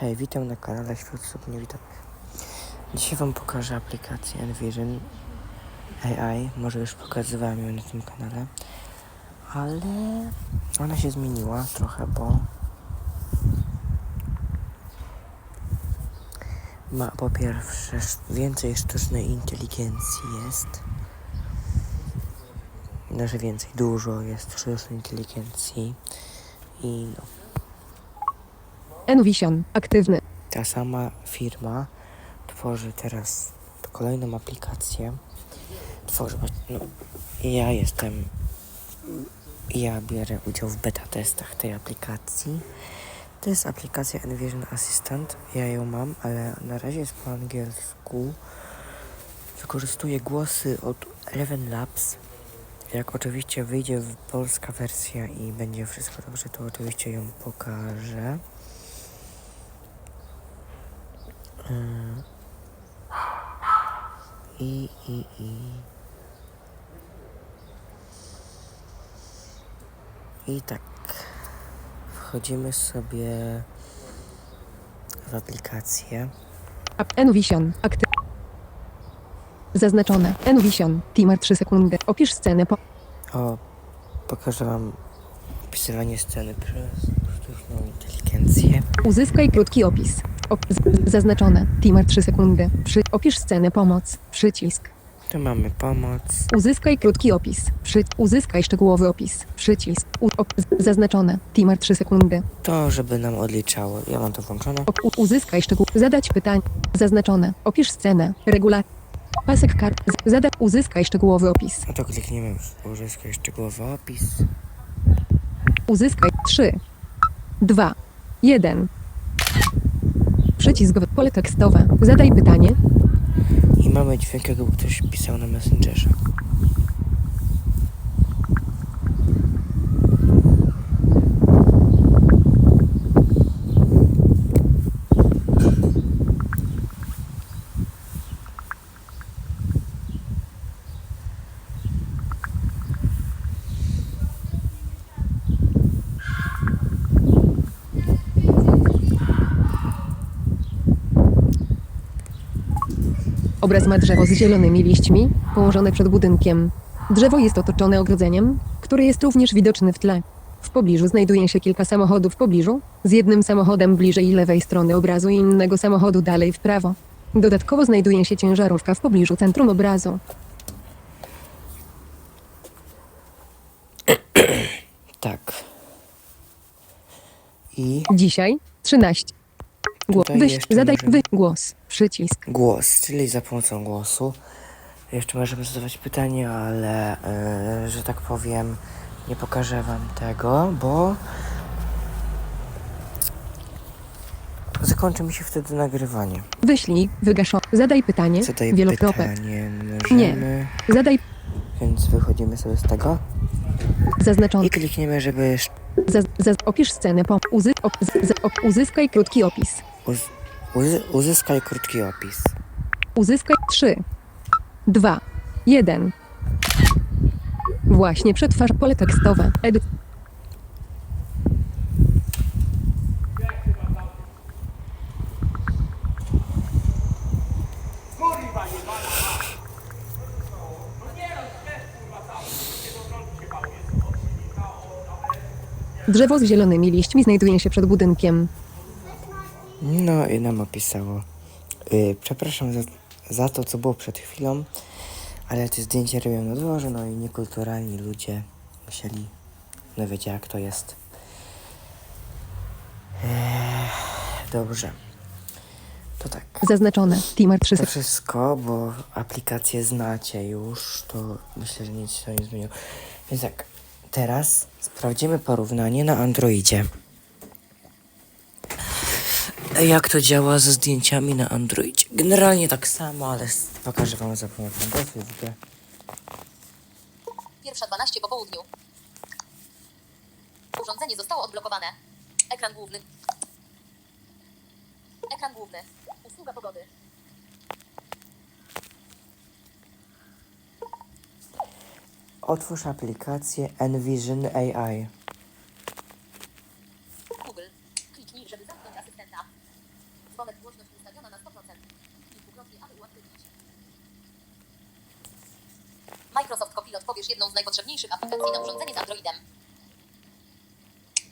Hej, witam na kanale Świat Osób Niewidomych. Dzisiaj Wam pokażę aplikację Envision AI. Może już pokazywałem ją na tym kanale, ale ona się zmieniła trochę, bo ma po pierwsze sz- więcej sztucznej inteligencji jest. Znaczy więcej, dużo jest sztucznej inteligencji i no, Envision, aktywny. ta sama firma tworzy teraz kolejną aplikację. Tworzy, no, ja jestem, ja biorę udział w beta testach tej aplikacji. To jest aplikacja Envision Assistant. Ja ją mam, ale na razie jest po angielsku. Wykorzystuję głosy od Eleven Labs. Jak oczywiście wyjdzie polska wersja i będzie wszystko dobrze, to oczywiście ją pokażę. I, i, i. I tak. Wchodzimy sobie w aplikację. Envision, aktyw. Zaznaczone. Envision, timer 3 sekundy. Opisz scenę po... O, pokażę Wam opisywanie sceny przez sztuczną inteligencję. Uzyskaj krótki opis. Op zaznaczone. Timer 3 sekundy. Przy... Opisz scenę pomoc. Przycisk. Tu mamy pomoc. Uzyskaj krótki opis. Przy... Uzyskaj szczegółowy opis. Przycisk. U... Zaznaczone. Timer 3 sekundy. To, żeby nam odliczało. Ja mam to włączone. U- Uzyskaj szczegół... Zadać pytanie. Zaznaczone. Opisz scenę. Regula... Pasek kart. Z- Zada... Uzyskaj szczegółowy opis. No to klikniemy w uzyskaj szczegółowy opis. Uzyskaj 3, 2, 1. Przycisk w pole tekstowe. Zadaj pytanie. I mamy dźwięk, jakby ktoś pisał na Messengerze. Obraz ma drzewo z zielonymi liśćmi, położone przed budynkiem. Drzewo jest otoczone ogrodzeniem, który jest również widoczny w tle. W pobliżu znajduje się kilka samochodów w pobliżu, z jednym samochodem bliżej lewej strony obrazu i innego samochodu dalej w prawo. Dodatkowo znajduje się ciężarówka w pobliżu centrum obrazu. Tak. I Dzisiaj 13. Głos. Tutaj Wyś, jeszcze zadaj możemy- wy, głos. Przycisk. głos, czyli za pomocą głosu. Jeszcze możemy zadawać pytania, ale e, że tak powiem, nie pokażę wam tego, bo zakończy mi się wtedy nagrywanie. Wyślij, wygaszo. Zadaj pytanie. Zadaj Wielokropek. pytanie, możemy, Zadaj więc wychodzimy sobie z tego zaznaczony. i klikniemy, żeby Zaz, zaz, opisz scenę po. Uzy, op, z, z, op, uzyskaj krótki opis. Uz, uzy, uzyskaj krótki opis. Uzyskaj 3, 2, 1. Właśnie przetwarz pole tekstowe. Drzewo z zielonymi liśćmi znajduje się przed budynkiem. No i nam opisało. Yy, przepraszam za, za to, co było przed chwilą, ale te zdjęcia robią na dworze, no i niekulturalni ludzie musieli, no wiecie jak to jest. Ech, dobrze. To tak. Zaznaczone. Timer 3 To wszystko, bo aplikację znacie już, to myślę, że nic się nie zmieniło. Więc tak, teraz sprawdzimy porównanie na Androidzie. Jak to działa ze zdjęciami na Androidzie? Generalnie tak samo, ale pokażę wam za pomocą głosu. Pierwsza 12 po południu. Urządzenie zostało odblokowane. Ekran główny. Ekran główny. Usługa pogody. Otwórz aplikację Envision AI. Google. Kliknij, żeby zamknąć asystenta. Dzwonek głośność ustawiona na 100%. Kliknij dwukrotnie, aby uaktywnić. Microsoft Copilot powiesz jedną z na urządzenie z Androidem.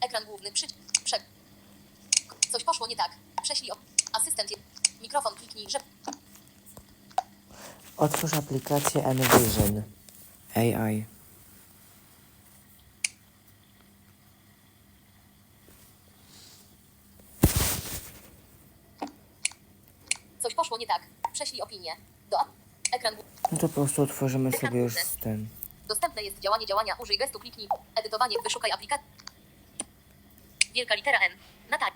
Ekran główny przycisk. Prze... Coś poszło nie tak. Prześlij op... Asystent. Mikrofon kliknij, że... Otwórz aplikację Envision AI. Coś poszło nie tak. Prześlij opinię. Do... Ekran. No to po prostu otworzymy sobie już ten. Dostępne jest działanie działania. Użyj gestu, kliknij. Edytowanie, wyszukaj aplikacji. Wielka litera N. Natal.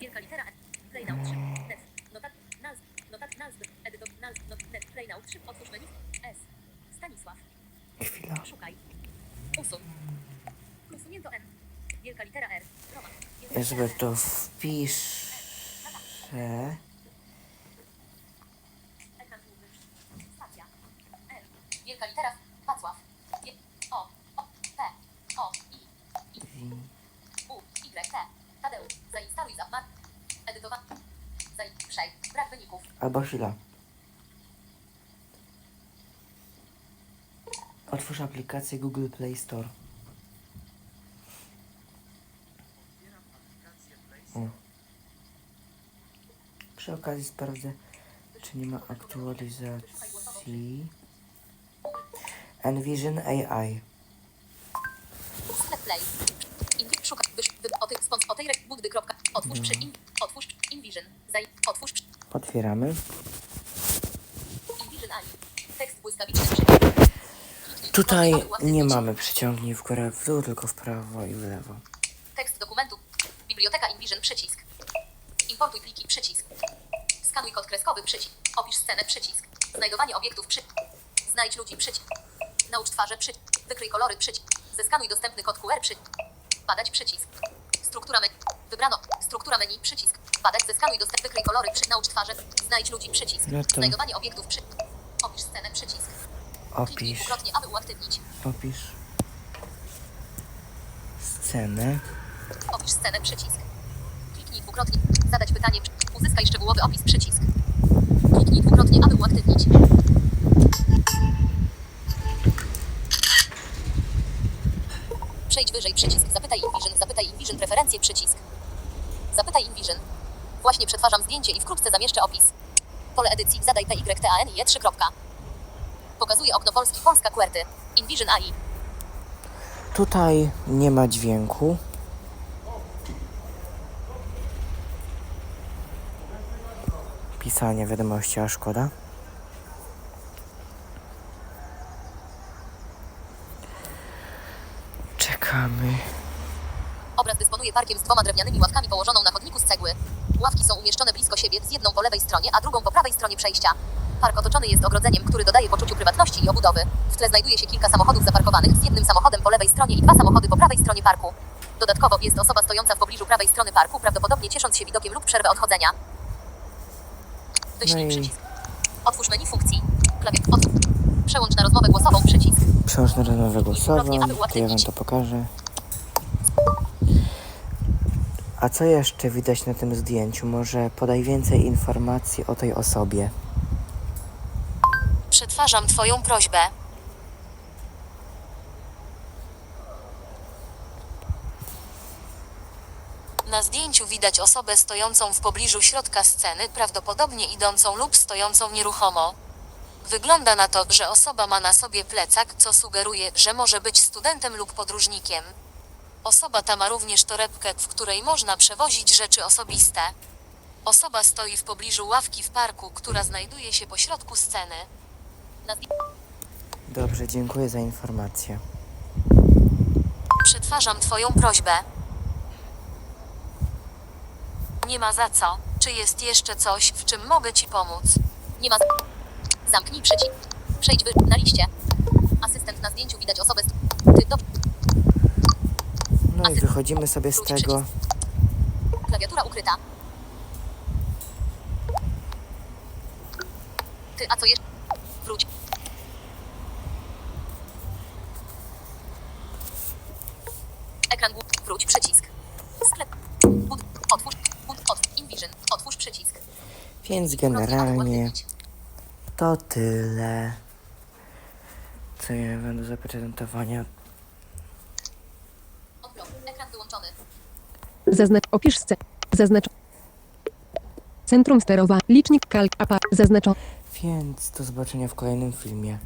Wielka litera N. Play now 3. Net. Notat. Nazw. Notat. Edytor. Nazw. Not. Net. Play now 3. Otwórz menu. S. Stanisław. Chwila. Szukaj. Usuń. Usunięto N. Wielka litera R. Roman. Wielka litera to wpiszę. Ekran główny. Stacja. L. Wielka litera Wacław. Wie- O. O. P. O. I. I. U. Y. T. Tadeusz. Zainstaluj zapmar. Edytowa. Zaj. Przej. Brak wyników. Albo chwila. Otwórz aplikację Google Play Store. O. Przy okazji sprawdzę, czy nie ma aktualizacji. Envision AI. Sklep Play. Szukaj. Wysz, wy, o tych spons, o tej buddy. Otwórz przy in, otwórz InVision. Zaj, otwórz Otwieramy. InVision AI. Tekst błyskawiczny Tutaj nie mamy przyciągnij w górę, w dół, tylko w prawo i w lewo. Tekst dokumentu. Biblioteka InVision przycisk. Importuj pliki przycisk. Skanuj kod kreskowy przycisk. Opisz scenę przycisk. Znajdowanie obiektów przy. Znajdź ludzi przycisk. Naucz twarze przycisk. Wykryj kolory przycisk. Zeskanuj dostępny kod QR przycisk. Badać przycisk. Struktura menu. Wybrano. Struktura menu przycisk. Badać zeskanuj dostępny. Wykryj kolory przy. Naucz twarze. Znajdź ludzi przycisk. No to- Znajdowanie obiektów przy. Opisz scenę przycisk. Opisz, dwukrotnie, aby uaktywnić. opisz scenę. Opisz scenę przycisk. Kliknij dwukrotnie. Zadać pytanie. Uzyskaj szczegółowy opis przycisk. Kliknij dwukrotnie, aby uaktywnić. Przejdź wyżej przycisk. Zapytaj InVision. Zapytaj InVision preferencje przycisk. Zapytaj InVision. Właśnie przetwarzam zdjęcie i wkrótce zamieszczę opis. Pole edycji. Zadaj PYTAN i 3. kropka. Pokazuje okno Polski. Polska QWERTY. InVision AI. Tutaj nie ma dźwięku. Pisanie wiadomości, a szkoda. Czekamy. Obraz dysponuje parkiem z dwoma drewnianymi ławkami położoną na chodniku z cegły. Ławki są umieszczone blisko siebie, z jedną po lewej stronie, a drugą po prawej stronie przejścia. Park otoczony jest ogrodzeniem, który dodaje poczuciu prywatności i obudowy. W tle znajduje się kilka samochodów zaparkowanych z jednym samochodem po lewej stronie i dwa samochody po prawej stronie parku. Dodatkowo jest osoba stojąca w pobliżu prawej strony parku, prawdopodobnie ciesząc się widokiem lub przerwę odchodzenia. Wyślij No i- przycisk. Otwórz menu funkcji. Klawiat. Od... Przełącz na rozmowę głosową przycisk. Przełącz na rozmowę głosową, to ja wam to pokażę. A co jeszcze widać na tym zdjęciu? Może podaj więcej informacji o tej osobie. Przetwarzam Twoją prośbę. Na zdjęciu widać osobę stojącą w pobliżu środka sceny, prawdopodobnie idącą lub stojącą nieruchomo. Wygląda na to, że osoba ma na sobie plecak, co sugeruje, że może być studentem lub podróżnikiem. Osoba ta ma również torebkę, w której można przewozić rzeczy osobiste. Osoba stoi w pobliżu ławki w parku, która znajduje się pośrodku sceny. Na Dobrze, dziękuję za informację. Przetwarzam Twoją prośbę. Nie ma za co. Czy jest jeszcze coś, w czym mogę Ci pomóc? Nie ma. Zamknij przycisk. Przejdź wy... na liście. Asystent na zdjęciu widać osobę. z- Ty do... No i wychodzimy sobie z tego. Klawiatura ukryta. Ty, a co jeszcze? Wróć. Ekran główny. Wróć przycisk. Sklep. Bud. Otwórz. Bud. Otwórz. InVision. Otwórz przycisk. Więc generalnie to tyle. Co ja będę zaprezentowania. Ekran wyłączony. Zaznacz opisz. Zaznacz Centrum sterowa. Licznik kalk apa. Więc do zobaczenia w kolejnym filmie.